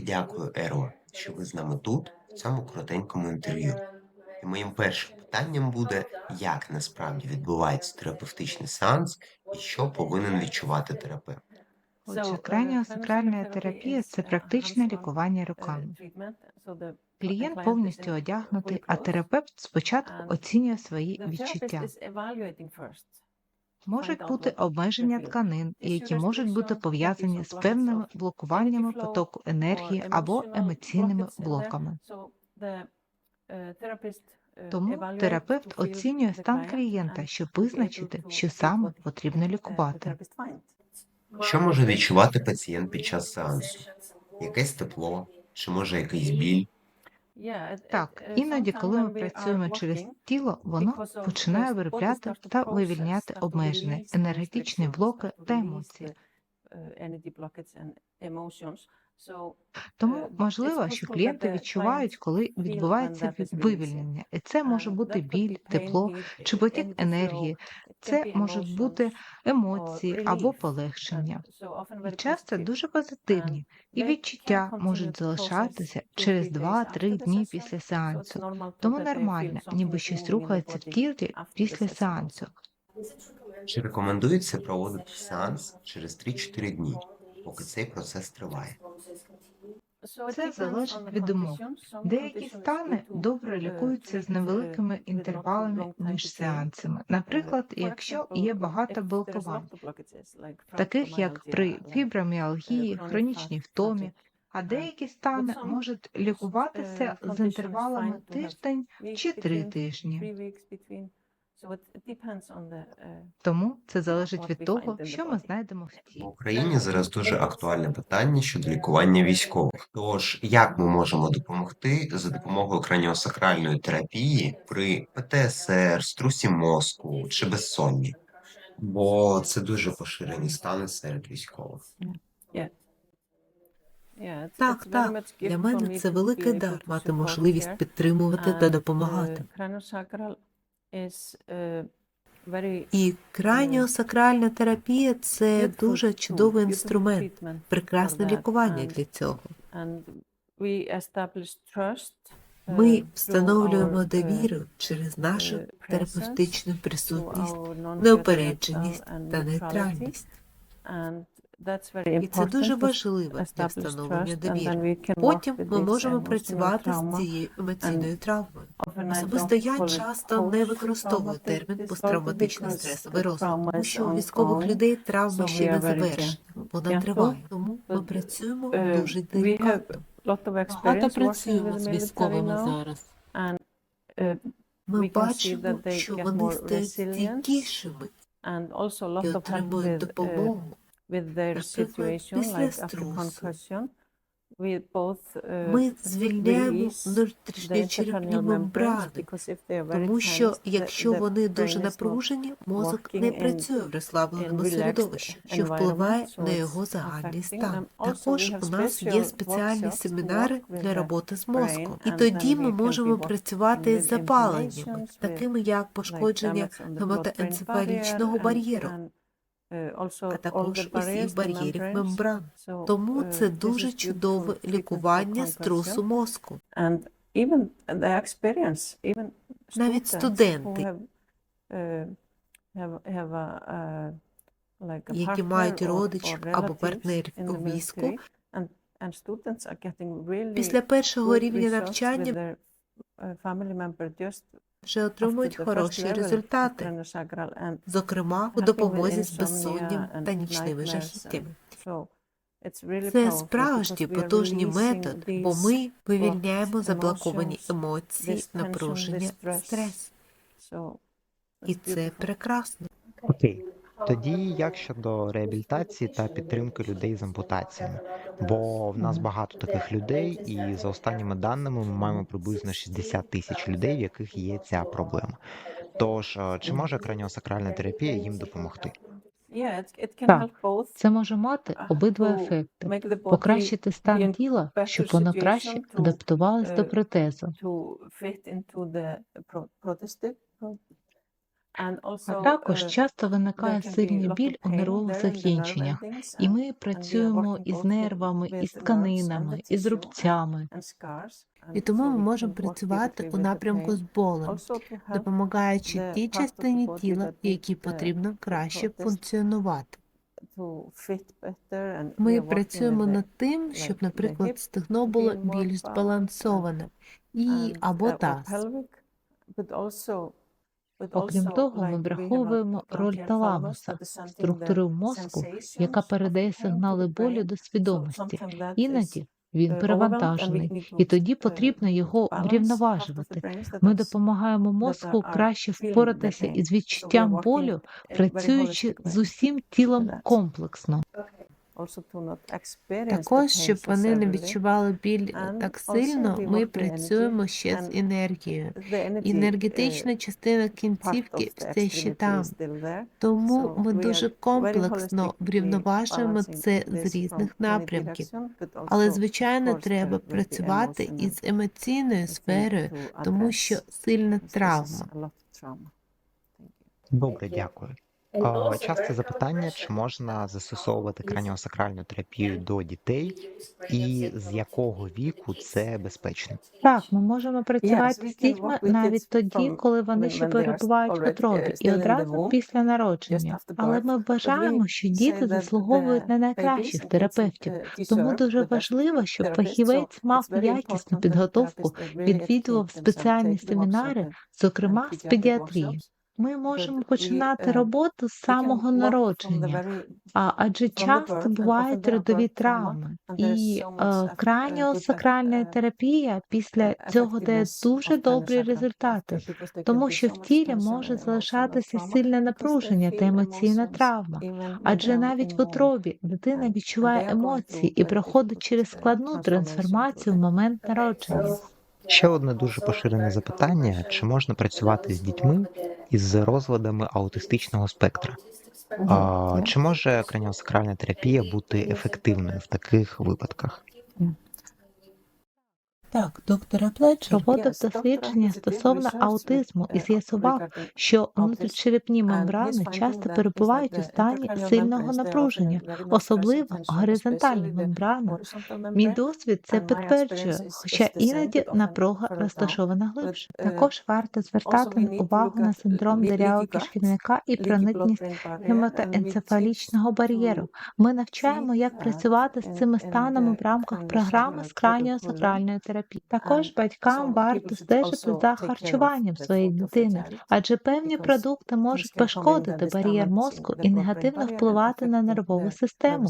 Велике дякую, Ерво, що ви з нами тут, в цьому коротенькому інтерв'ю. І моїм першим питанням буде, як насправді відбувається терапевтичний сеанс і що повинен відчувати терапевт. Отже, краніосакральна терапія це практичне лікування руками. Клієнт повністю одягнутий, а терапевт спочатку оцінює свої відчуття. Можуть бути обмеження тканин, які можуть бути пов'язані з певними блокуваннями потоку енергії або емоційними блоками. Тому терапевт оцінює стан клієнта, щоб визначити, що саме потрібно лікувати. Що може відчувати пацієнт під час сеансу? Якесь тепло, чи може якийсь біль? Так, іноді, коли ми працюємо через тіло, воно починає виробляти та вивільняти обмежені енергетичні блоки та емоції. Тому можливо, що клієнти відчувають, коли відбувається вивільнення, і це може бути біль, тепло чи потік енергії. Це можуть бути емоції або полегшення. І часто дуже позитивні, і відчуття можуть залишатися через 2-3 дні після сеансу. Тому нормально, ніби щось рухається в тілі після сеансу. Чи рекомендується проводити сеанс через 3-4 дні, поки цей процес триває? Це залежить від умов. Деякі стани добре лікуються з невеликими інтервалами між сеансами. Наприклад, якщо є багато блокувань, таких як при фіброміалгії, хронічній втомі, а деякі стани можуть лікуватися з інтервалами тиждень чи три тижні. Тому це залежить від того, що ми знайдемо в В. Україні зараз дуже актуальне питання щодо лікування військових. Тож, як ми можемо допомогти за допомогою краніосакральної терапії при ПТСР, струсі мозку чи безсонні? Бо це дуже поширені стани серед військових. Так, так. Для мене це великий дар мати можливість підтримувати та допомагати. І краніосакральна терапія це дуже чудовий інструмент, прекрасне лікування для цього. Ми встановлюємо довіру через нашу терапевтичну присутність, неупередженість та нейтральність. І це дуже важливо для встановлення довіри. Потім ми можемо працювати з цією емоційною травмою. Особисто я часто не використовую термін посттравматичний стресовий розлад, тому що у військових людей травма ще не завершена, вона триває. Тому ми працюємо дуже делікатно. Багато працюємо з військовими зараз. Ми бачимо, що вони стають стійкішими і отримують допомогу. Наприклад, після струсу. Ми Ми звільняємо внутрішні черепні мембрани, тому що якщо вони дуже напружені, мозок не працює в розслабленому середовищі, що впливає на його загальний стан. Також у нас є спеціальні семінари для роботи з мозком, і тоді ми можемо працювати з запаленнями, такими як пошкодження гематоенцефалічного бар'єру, а також усіх бар'єрів мембран. Тому це дуже чудове лікування струсу мозку. Навіть студенти, які мають родичів або партнерів у війську, після першого рівня навчання вже отримують хороші результати, зокрема у допомозі з безсонням та нічними жахіттями. Це справжній потужний метод, бо ми вивільняємо заблоковані емоції, напруження, стрес. І це прекрасно. Окей. Тоді як щодо реабілітації та підтримки людей з ампутаціями? Бо в нас багато таких людей, і за останніми даними ми маємо приблизно 60 тисяч людей, в яких є ця проблема. Тож, е, чи може краніосакральна терапія їм допомогти? Так, Це може мати обидва ефекти: покращити стан тіла, щоб воно краще адаптувалось до протезу, А також часто виникає сильний біль у нервових закінченнях, і ми працюємо із нервами, із тканинами, із рубцями. І тому ми можемо працювати у напрямку з болем, допомагаючи тій частині тіла, якій потрібно краще функціонувати. Ми працюємо над тим, щоб, наприклад, стегно було більш збалансоване і або таз. Окрім того, ми враховуємо роль таламуса, структури в мозку, яка передає сигнали болю до свідомості. Іноді він перевантажений, і тоді потрібно його врівноважувати. Ми допомагаємо мозку краще впоратися із відчуттям болю, працюючи з усім тілом комплексно. Також, щоб вони не відчували біль так сильно, ми працюємо ще з енергією. Енергетична частина кінцівки все ще там. Тому ми дуже комплексно врівноважуємо це з різних напрямків. Але, звичайно, треба працювати із емоційною сферою, тому що сильна травма. Добре, дякую. А, Часте запитання, чи можна застосовувати краніосакральну терапію до дітей, і з якого віку це безпечно? Так, ми можемо працювати з дітьми навіть тоді, коли вони ще перебувають в утробі, і одразу після народження. Але ми вважаємо, що діти заслуговують на найкращих терапевтів. Тому дуже важливо, щоб фахівець мав якісну підготовку, відвідував спеціальні семінари, зокрема з педіатрії. Ми можемо починати роботу з самого народження, а адже часто бувають родові травми, і е, краніосакральна терапія після цього дає дуже добрі результати, тому що в тілі може залишатися сильне напруження та емоційна травма. Адже навіть в утробі дитина відчуває емоції і проходить через складну трансформацію в момент народження. Ще одне дуже поширене запитання: чи можна працювати з дітьми із розладами аутистичного спектра? А, чи може краніосакральна терапія бути ефективною в таких випадках? Так, доктора Плечер. Проводив дослідження стосовно аутизму і з'ясував, що внутрішньочерепні мембрани часто перебувають у стані сильного напруження, особливо горизонтальні мембрани. Мій досвід це підтверджує, хоча іноді напруга розташована глибше. Також варто звертати увагу на синдром дирявого кишківника і проникність гематоенцефалічного бар'єру. Ми навчаємо, як працювати з цими станами в рамках програми з краніосакральної терапії. Також батькам варто стежити за харчуванням своєї дитини, адже певні продукти можуть пошкодити бар'єр мозку і негативно впливати на нервову систему.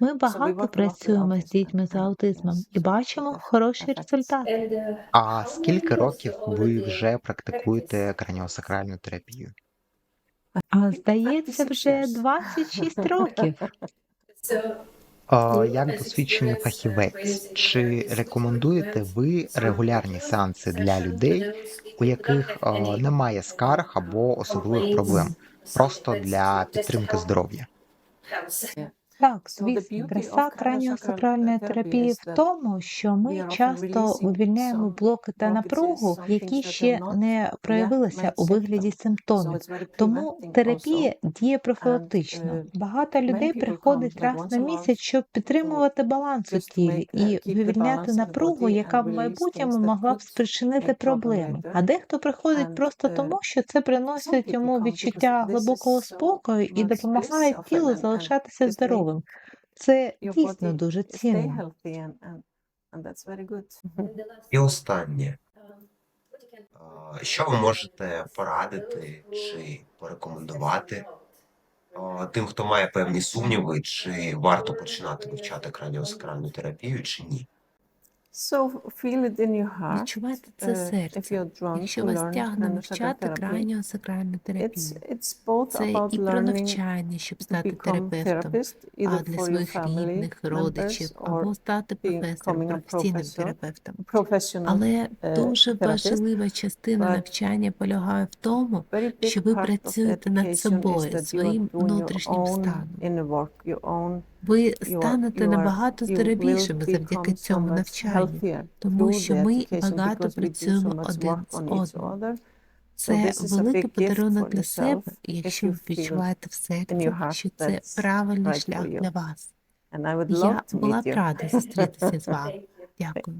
Ми багато працюємо з дітьми з аутизмом і бачимо хороші результати. А скільки років ви вже практикуєте краніосакральну терапію? А здається, вже 26 років. А, як досвідчений фахівець, чи рекомендуєте ви регулярні сеанси для людей, у яких немає скарг або особливих проблем, просто для підтримки здоров'я? Так, звісно, краса краніосакральної терапії в тому, що ми часто вивільняємо блоки та напругу, які ще не проявилися у вигляді симптомів. Тому терапія діє профілактично. Багато людей приходить раз на місяць, щоб підтримувати баланс у тілі і вивільняти напругу, яка в майбутньому могла б спричинити проблеми. А дехто приходить просто тому, що це приносить йому відчуття глибокого спокою і допомагає тілу залишатися здоровим. Це дійсно дуже цінно. І останнє. Що ви можете порадити чи порекомендувати тим, хто має певні сумніви, чи варто починати вивчати краніосакральну терапію, чи ні? Відчувайте це серце. Якщо вас тягне навчати крайнього сакральну терапію, це і про навчання, щоб стати терапевтом, а для своїх рідних, родичів, або стати професором, професійним терапевтом. Але дуже важлива частина навчання полягає в тому, що ви працюєте над собою, своїм внутрішнім станом. Ви станете набагато здоровішими завдяки цьому навчанню, тому що ми багато працюємо один з одним. Це великий подарунок для себе, якщо ви відчуваєте в серці, що це правильний шлях для вас. Я була б рада зустрітися з вами. Дякую.